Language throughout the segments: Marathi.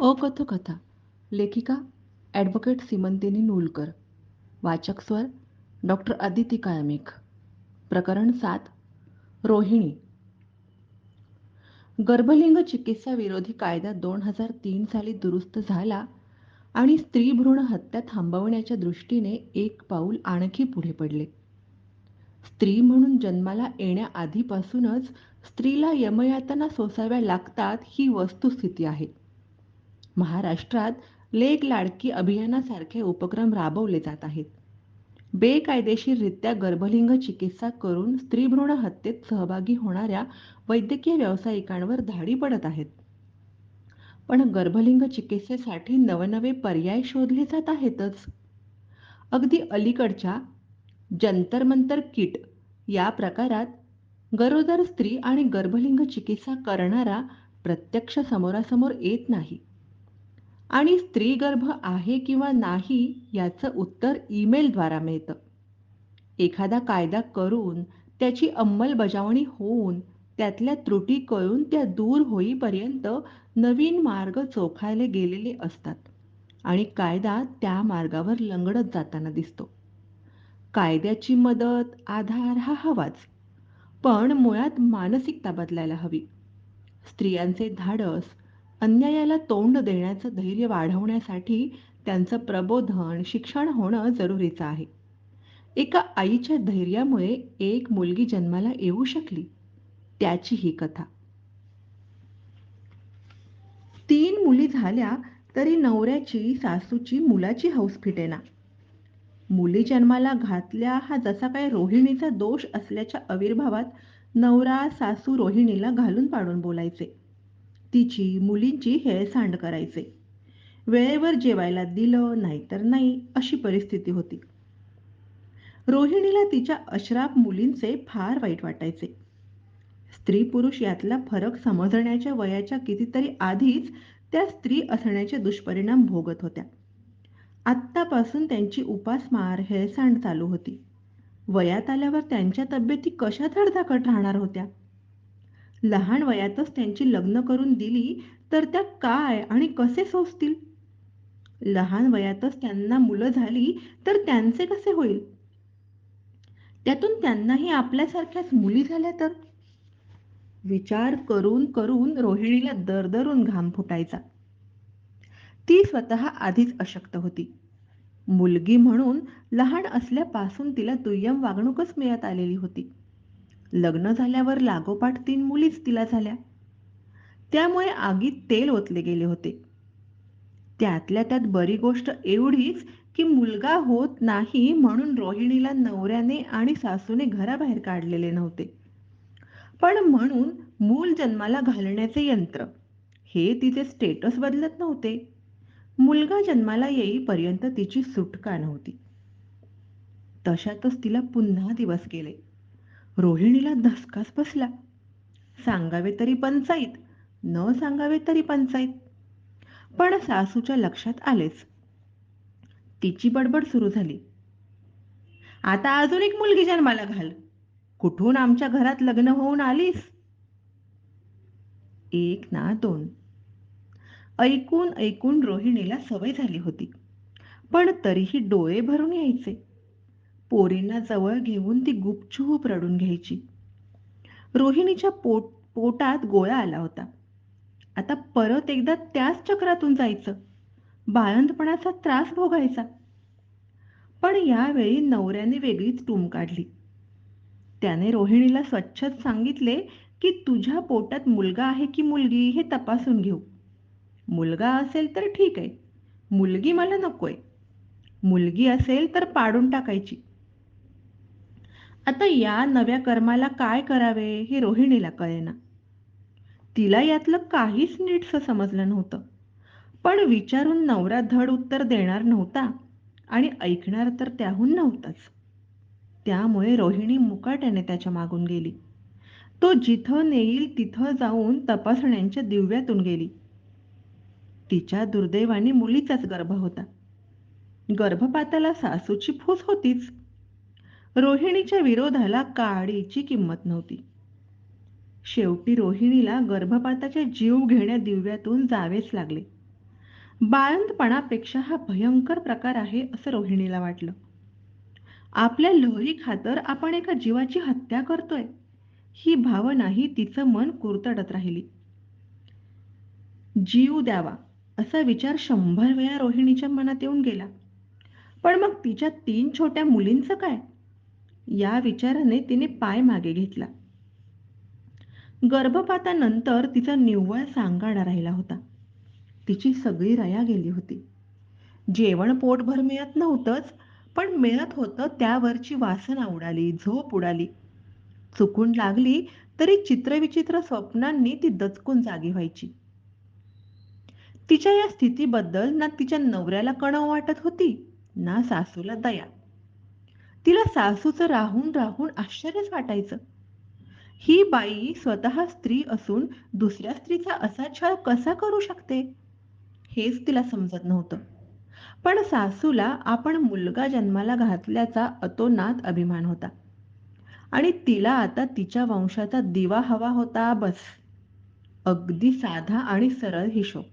अकथकथा लेखिका ॲडव्होकेट सीमंतिनी नूलकर. वाचक स्वर डॉक्टर अदिती कायमेख प्रकरण सात. रोहिणी. गर्भलिंग चिकित्सा विरोधी कायदा दोन हजार तीन साली दुरुस्त झाला आणि स्त्री भ्रूण हत्या थांबवण्याच्या दृष्टीने एक पाऊल आणखी पुढे पडले. स्त्री म्हणून जन्माला येण्याआधीपासूनच स्त्रीला यमयातना सोसाव्या लागतात ही वस्तुस्थिती आहे. महाराष्ट्रात लेक लाडकी अभियानासारखे उपक्रम राबवले जात आहेत. बेकायदेशीररित्या गर्भलिंग चिकित्सा करून स्त्रीभ्रूण हत्येत सहभागी होणाऱ्या वैद्यकीय व्यावसायिकांवर धाडी पडत आहेत. पण गर्भलिंग चिकित्सेसाठी नवनवे पर्याय शोधले जात आहेतच. अगदी अलीकडच्या जंतरमंतर किट या प्रकारात गरोदर स्त्री आणि गर्भलिंग चिकित्सा करणारा प्रत्यक्ष समोरासमोर येत नाही. आणि स्त्री गर्भ आहे किंवा नाही याचं उत्तर ईमेलद्वारा मिळतं. एखादा कायदा करून त्याची अंमलबजावणी होऊन त्यातल्या त्रुटी कळून त्या दूर होईपर्यंत नवीन मार्ग चोखायले गेलेले असतात आणि कायदा त्या मार्गावर लंगडत जाताना दिसतो. कायद्याची मदत आधार हा हवाच पण मुळात मानसिकता बदलायला हवी. स्त्रियांचे धाडस अन्यायाला तोंड देण्याचं धैर्य वाढवण्यासाठी त्यांचं प्रबोधन शिक्षण होणं जरुरीचं आहे. एका आईच्या धैर्यामुळे एक मुलगी जन्माला येऊ शकली त्याची ही कथा. तीन मुली झाल्या तरी नवऱ्याची सासूची मुलाची हौस फिटेना. मुली जन्माला घातल्या हा जसा काय रोहिणीचा दोष असल्याच्या आविर्भावात नवरा सासू रोहिणीला घालून पाडून बोलायचे. तिची मुलींची हेळसांड करायचे. वेळेवर जेवायला दिलं नाहीतर नाही अशी परिस्थिती होती. रोहिणीला तिच्या अश्राप मुलींचे फार वाईट वाटायचे. स्त्री पुरुष यातला फरक समजण्याच्या वयाच्या कितीतरी आधीच त्या स्त्री असण्याचे दुष्परिणाम भोगत होत्या. आत्तापासून त्यांची उपासमार हेळसांड चालू होती. वयात आल्यावर त्यांच्या तब्येती कशा धडधाकट राहणार होत्या? लहान वयातच त्यांची लग्न करून दिली तर त्या काय आणि कसे सोसतील? लहान वयातच त्यांना मुलं झाली तर त्यांचे कसे होईल? त्यातून त्यांनाही आपल्यासारख्याच मुली झाल्या तर? विचार करून करून रोहिणीला दरदरून घाम फुटायचा. ती स्वतः आधीच अशक्त होती. मुलगी म्हणून लहान असल्यापासून तिला दुय्यम वागणूकच मिळत आलेली होती. लग्न झाल्यावर लागोपाठ तीन मुलीच तिला झाल्या. त्यामुळे आगीत तेल ओतले गेले होते. त्यातल्या त्यात बरी गोष्ट एवढीच की मुलगा होत नाही म्हणून रोहिणीला नवऱ्याने आणि सासूने घराबाहेर काढलेले नव्हते. पण म्हणून मूल जन्माला घालण्याचे यंत्र हे तिचे स्टेटस बदलत नव्हते. मुलगा जन्माला येईपर्यंत तिची सुटका नव्हती. तशातच तिला पुन्हा दिवस गेले. रोहिणीला धसकाच बसला. सांगावे तरी पंचाईत न सांगावे तरी पंचाईत. पण सासूच्या लक्षात आलेच. तिची बडबड सुरू झाली. आता अजून एक मुलगी जन्माला घाल. कुठून आमच्या घरात लग्न होऊन आलीस? एक ना दोन. ऐकून ऐकून रोहिणीला सवय झाली होती. पण तरीही डोळे भरून यायचे. पोरींना जवळ घेऊन ती गुपचूप रडून घ्यायची. रोहिणीच्या पोट पोटात गोळा आला होता. आता परत एकदा त्याच चक्रातून जायचं. बाळंतपणाचा त्रास भोगायचा. पण यावेळी नवऱ्याने वेगळीच टूम काढली. त्याने रोहिणीला स्वच्छच सांगितले की तुझ्या पोटात मुलगा आहे की मुलगी हे तपासून घेऊ. मुलगा असेल तर ठीक आहे. मुलगी मला नकोय. मुलगी असेल तर पाडून टाकायची. आता या नव्या कर्माला काय करावे हे रोहिणीला कळेना. तिला यातलं काहीच नीटसं समजलं नव्हतं. पण विचारून नवरा धड उत्तर देणार नव्हता आणि ऐकणार तर त्याहून नव्हताच. त्यामुळे रोहिणी मुकाट्याने त्याच्या मागून गेली. तो जिथं नेईल तिथं जाऊन तपासण्यांच्या दिव्यातून गेली. तिच्या दुर्दैवाने मुलीचाच गर्भ होता. गर्भपाताला सासूची फूस होतीच. रोहिणीच्या विरोधाला काडीची किंमत नव्हती. शेवटी रोहिणीला गर्भपाताच्या जीव घेण्या दिव्यातून जावेच लागले. बाळंतपणापेक्षा हा भयंकर प्रकार आहे असं रोहिणीला वाटलं. आपल्या लहरी खातर आपण एका जीवाची हत्या करतोय ही भावनाही तिचं मन कुरतडत राहिली. जीव द्यावा असा विचार शंभर वेळा रोहिणीच्या मनात येऊन गेला. पण मग तिच्या तीन छोट्या मुलींचं काय? या विचाराने तिने पाय मागे घेतला. गर्भपातानंतर तिचा निव्वळ सांगाडा राहिला होता. तिची सगळी रया गेली होती. जेवण पोटभर मिळत नव्हतंच पण मिळत होतं त्यावरची वासना उडाली झोप उडाली. चुकून लागली तरी चित्रविचित्र स्वप्नांनी ती दचकून जागी व्हायची. तिच्या या स्थितीबद्दल ना तिच्या नवऱ्याला कणव वाटत होती ना सासूला दया. तिला सासूचं राहून राहून आश्चर्यच वाटायचं. ही बाई स्वतः स्त्री असून दुसऱ्या स्त्रीचा असा छळ कसा करू शकते? हेच तिला समजत नव्हतं. पण सासूला आपण मुलगा जन्माला घातल्याचा अतोनात अभिमान होता. आणि तिला आता तिच्या वंशाचा दिवा हवा होता बस. अगदी साधा आणि सरळ हिशोब.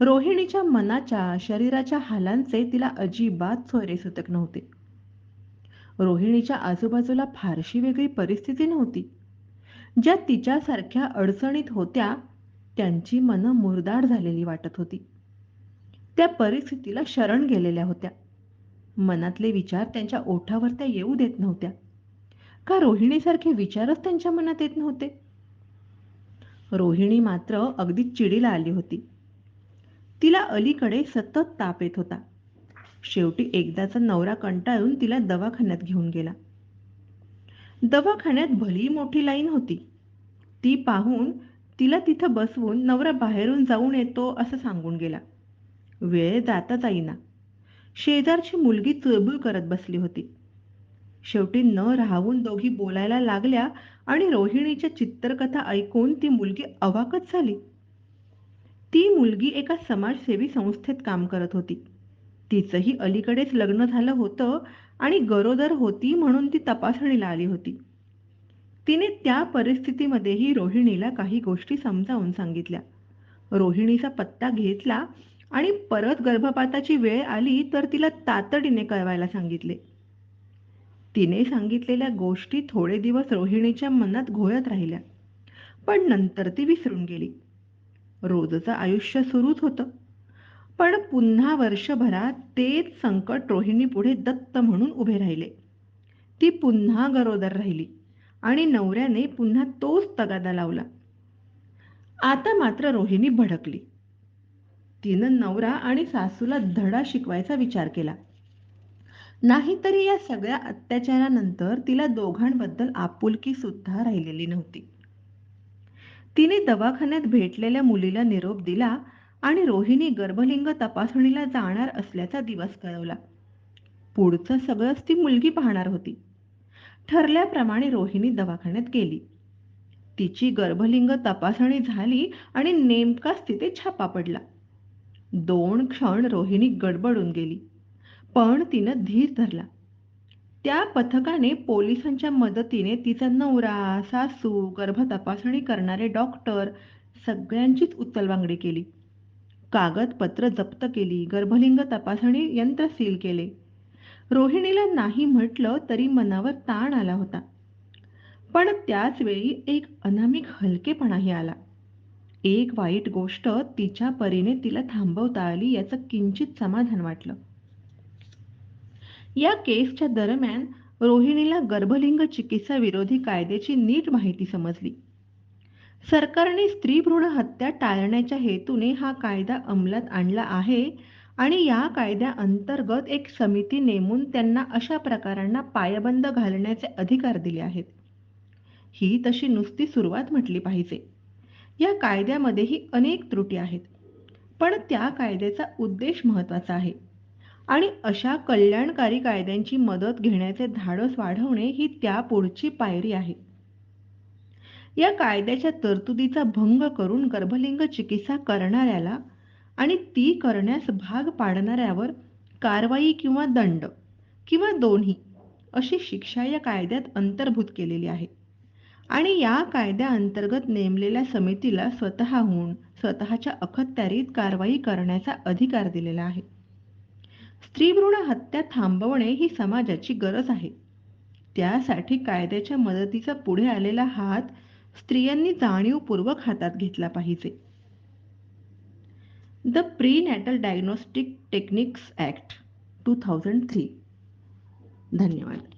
रोहिणीच्या मनाच्या शरीराच्या हालांचे तिला अजिबात सोयरे सुतक नव्हते. रोहिणीच्या आजूबाजूला फारशी वेगळी परिस्थिती नव्हती. ज्या तिच्यासारख्या अडचणीत होत्या त्यांची मनं मुरदाड झालेली वाटत होती. त्या परिस्थितीला शरण गेलेल्या होत्या. मनातले विचार त्यांच्या ओठावर त्या येऊ देत नव्हत्या. का रोहिणीसारखे विचारच त्यांच्या मनात येत नव्हते? रोहिणी मात्र अगदी चिडीला आली होती. तिला अलीकडे सतत ताप येत होता. शेवटी एकदाचा नवरा कंटाळून तिला दवाखान्यात घेऊन गेला. दवाखान्यात भली मोठी लाईन होती. ती पाहून तिला तिथं बसवून नवरा बाहेरून जाऊन येतो असं सांगून गेला. वेळ जाता जाईना. शेजारची मुलगी चुळबुळ करत बसली होती. शेवटी न राहून दोघी बोलायला लागल्या आणि रोहिणीच्या चित्रकथा ऐकून ती मुलगी अवाकच झाली. ती मुलगी एका समाजसेवी संस्थेत काम करत होती. तिचंही अलीकडेच लग्न झालं होतं आणि गरोदर होती म्हणून ती तपासणीला आली होती. तिने त्या परिस्थितीमध्येही रोहिणीला काही गोष्टी समजावून सांगितल्या. रोहिणीचा पत्ता घेतला आणि परत गर्भपाताची वेळ आली तर तिला तातडीने कळवायला सांगितले. तिने सांगितलेल्या गोष्टी थोडे दिवस रोहिणीच्या मनात घोळत राहिल्या. पण नंतर ती विसरून गेली. रोजचं आयुष्य सुरूच होतं. पण पुन्हा वर्षभरात तेच संकट रोहिणी पुढे दत्त म्हणून उभे राहिले. ती पुन्हा गरोदर राहिली आणि नवऱ्याने पुन्हा तोच तगादा लावला. आता मात्र रोहिणी भडकली. तिनं नवरा आणि सासूला धडा शिकवायचा विचार केला. नाहीतरी या सगळ्या अत्याचारानंतर तिला दोघांबद्दल आपुलकी सुद्धा राहिलेली नव्हती. तिने दवाखान्यात भेटलेल्या मुलीला निरोप दिला आणि रोहिणी गर्भलिंग तपासणीला जाणार असल्याचा दिवस कळवला. पुढचं सगळंच ती मुलगी पाहणार होती. ठरल्याप्रमाणे रोहिणी दवाखान्यात गेली. तिची गर्भलिंग तपासणी झाली आणि नेमकाच तिथे छापा पडला. दोन क्षण रोहिणी गडबडून गेली पण तिनं धीर धरला. त्या पथकाने पोलिसांच्या मदतीने तिचा नवरा सासू गर्भ तपासणी करणारे डॉक्टर सगळ्यांचीच उचलबांगडी केली. कागदपत्र जप्त केली गर्भलिंग तपासणी यंत्र सील केले. रोहिणीला नाही म्हटलं तरी मनावर ताण आला होता. पण त्याच वेळी एक अनामिक हलकेपणाही आला. एक वाईट गोष्ट तिच्या परीने तिला थांबवता आली याचं किंचित समाधान वाटलं. या केसच्या दरम्यान रोहिणीला गर्भलिंग चिकित्सा विरोधी कायद्याची नीट माहिती समजली. सरकारने स्त्री भ्रूण हत्या टाळण्याच्या हेतूने हा कायदा अंमलात आणला आहे आणि या कायद्याअंतर्गत एक समिती नेमून त्यांना अशा प्रकारांना पायबंद घालण्याचे अधिकार दिले आहेत. ही तशी नुसती सुरुवात म्हटली पाहिजे. या कायद्यामध्येही अनेक त्रुटी आहेत. पण त्या कायद्याचा उद्देश महत्त्वाचा आहे. आणि अशा कल्याणकारी कायद्यांची मदत घेण्याचे धाडस वाढवणे ही त्या पुढची पायरी आहे. या कायद्याच्या तरतुदीचा भंग करून गर्भलिंग चिकित्सा करणाऱ्याला आणि ती करण्यास भाग पाडणाऱ्यावर कारवाई किंवा दंड किंवा दोन्ही अशी शिक्षा या कायद्यात अंतर्भूत केलेली आहे. आणि या कायद्याअंतर्गत नेमलेल्या समितीला स्वतःहून स्वतःच्या अखत्यारीत कारवाई करण्याचा अधिकार दिलेला आहे. स्त्रीभ्रूण हत्या थांबवणे ही समाजाची गरज आहे. त्यासाठी कायद्याच्या मदतीचा पुढे आलेला हात स्त्रियांनी जाणीवपूर्वक हातात घेतला पाहिजे. The prenatal diagnostic techniques act two thousand three धन्यवाद.